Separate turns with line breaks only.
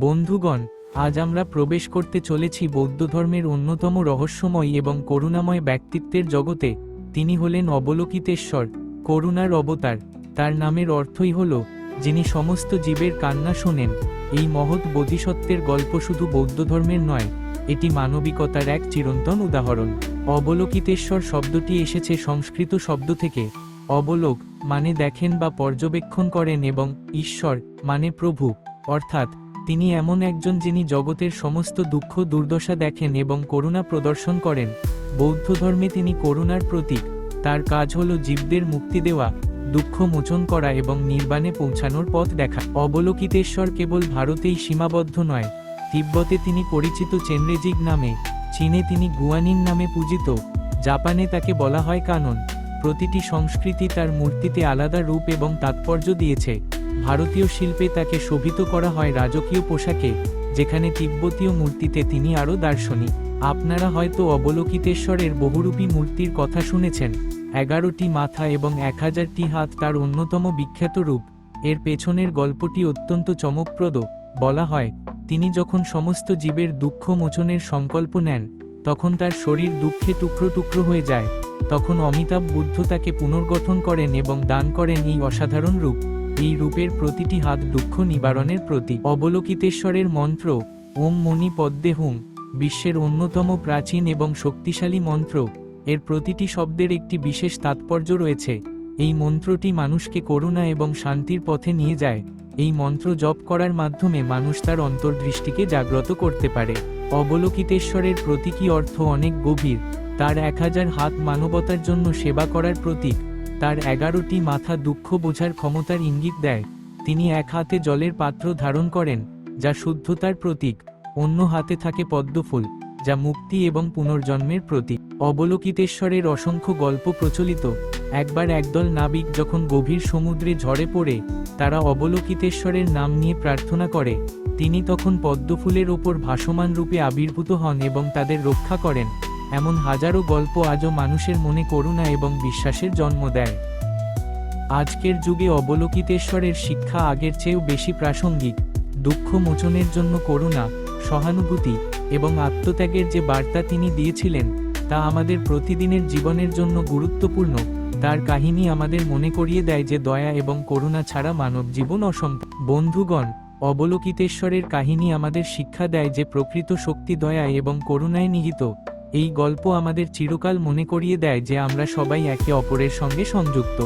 বন্ধুগণ, আজ আমরা প্রবেশ করতে চলেছি বৌদ্ধ ধর্মের অন্যতম রহস্যময় এবং করুণাময় ব্যক্তিত্বের জগতে। তিনি হলেন অবলোকিতেশ্বর, করুণার অবতার। তার নামের অর্থই হল, যিনি সমস্ত জীবের কান্না শোনেন। এই মহৎ বোধিসত্ত্বের গল্প শুধু বৌদ্ধ ধর্মের নয়, এটি মানবিকতার এক চিরন্তন উদাহরণ। অবলোকিতেশ্বর শব্দটি এসেছে সংস্কৃত শব্দ থেকে। অবলোক মানে দেখেন বা পর্যবেক্ষণ করেন এবং ঈশ্বর মানে প্রভু, অর্থাৎ তিনি এমন একজন যিনি জগতের সমস্ত দুঃখ, দুর্দশা দেখেন এবং করুণা প্রদর্শন করেন। বৌদ্ধ ধর্মে তিনি করুণার প্রতীক। তার কাজ হল জীবদের মুক্তি দেওয়া, দুঃখ মোচন করা এবং নির্বাণে পৌঁছানোর পথ দেখা। অবলোকিতেশ্বর কেবল ভারতেই সীমাবদ্ধ নয়, তিব্বতে তিনি পরিচিত চেনরেজিগ নামে, চীনে তিনি গুয়ানিন নামে পূজিত, জাপানে তাকে বলা হয় কানন। প্রতিটি সংস্কৃতি তার মূর্তিতে আলাদা রূপ এবং তাৎপর্য দিয়েছে। ভারতীয় শিল্পে তাকে শোভিত করা হয় রাজকীয় পোশাকে, যেখানে তিব্বতীয় মূর্তিতে তিনি আরও দার্শনিক। আপনারা হয়তো অবলোকিতেশ্বরের বহুরূপী মূর্তির কথা শুনেছেন, এগারোটি মাথা এবং এক হাজারটি হাত তার অন্যতম বিখ্যাত রূপ। এর পেছনের গল্পটি অত্যন্ত চমকপ্রদ, বলা হয়, তিনি যখন সমস্ত জীবের দুঃখ মোচনের সংকল্প নেন, তখন তার শরীর দুঃখে টুকরো টুকরো হয়ে যায়। তখন অমিতাভ বুদ্ধ তাকে পুনর্গঠন করেন এবং দান করেন এই অসাধারণ রূপ। এই রূপের প্রতিটি হাত দুঃখ নিবারণের প্রতীক। অবলোকিতেশ্বরের মন্ত্র, ওম মণি পদ্মে হুম, বিশ্বের অন্যতম প্রাচীন এবং শক্তিশালী মন্ত্র। এর প্রতিটি শব্দের একটি বিশেষ তাৎপর্য রয়েছে। এই মন্ত্রটি মানুষকে করুণা এবং শান্তির পথে নিয়ে যায়। এই মন্ত্র জপ করার মাধ্যমে মানুষ তার অন্তর্দৃষ্টিকে জাগ্রত করতে পারে। অবলোকিতেশ্বরের প্রতীকী অর্থ অনেক গভীর। তার এক হাজার হাত মানবতার জন্য সেবা করার প্রতীক। তার এগারোটি মাথা দুঃখ বোঝার ক্ষমতার ইঙ্গিত দেয়। তিনি এক হাতে জলের পাত্র ধারণ করেন, যা শুদ্ধতার প্রতীক, অন্য হাতে থাকে পদ্মফুল, যা মুক্তি এবং পুনর্জন্মের প্রতীক। অবলোকিতেশ্বরের অসংখ্য গল্প প্রচলিত। একবার একদল নাবিক যখন গভীর সমুদ্রে ঝড়ে পড়ে, তারা অবলোকিতেশ্বরের নাম নিয়ে প্রার্থনা করে। তিনি তখন পদ্মফুলের ওপর ভাসমান রূপে আবির্ভূত হন এবং তাদের রক্ষা করেন। এমন হাজারো গল্প আজও মানুষের মনে করুণা এবং বিশ্বাসের জন্ম দেয়। আজকের যুগে অবলোকিতেশ্বরের শিক্ষা আগের চেয়েও বেশি প্রাসঙ্গিক। দুঃখ মোচনের জন্য করুণা, সহানুভূতি এবং আত্মত্যাগের যে বার্তা তিনি দিয়েছিলেন, তা আমাদের প্রতিদিনের জীবনের জন্য গুরুত্বপূর্ণ। তার কাহিনী আমাদের মনে করিয়ে দেয় যে দয়া এবং করুণা ছাড়া মানব জীবন অসম্ভব। বন্ধুগণ, অবলোকিতেশ্বরের কাহিনী আমাদের শিক্ষা দেয় যে প্রকৃত শক্তি দয়া এবং করুণায় নিহিত। এই গল্প আমাদের চিরকাল মনে করিয়ে দেয় যে আমরা সবাই একে অপরের সঙ্গে সংযুক্ত।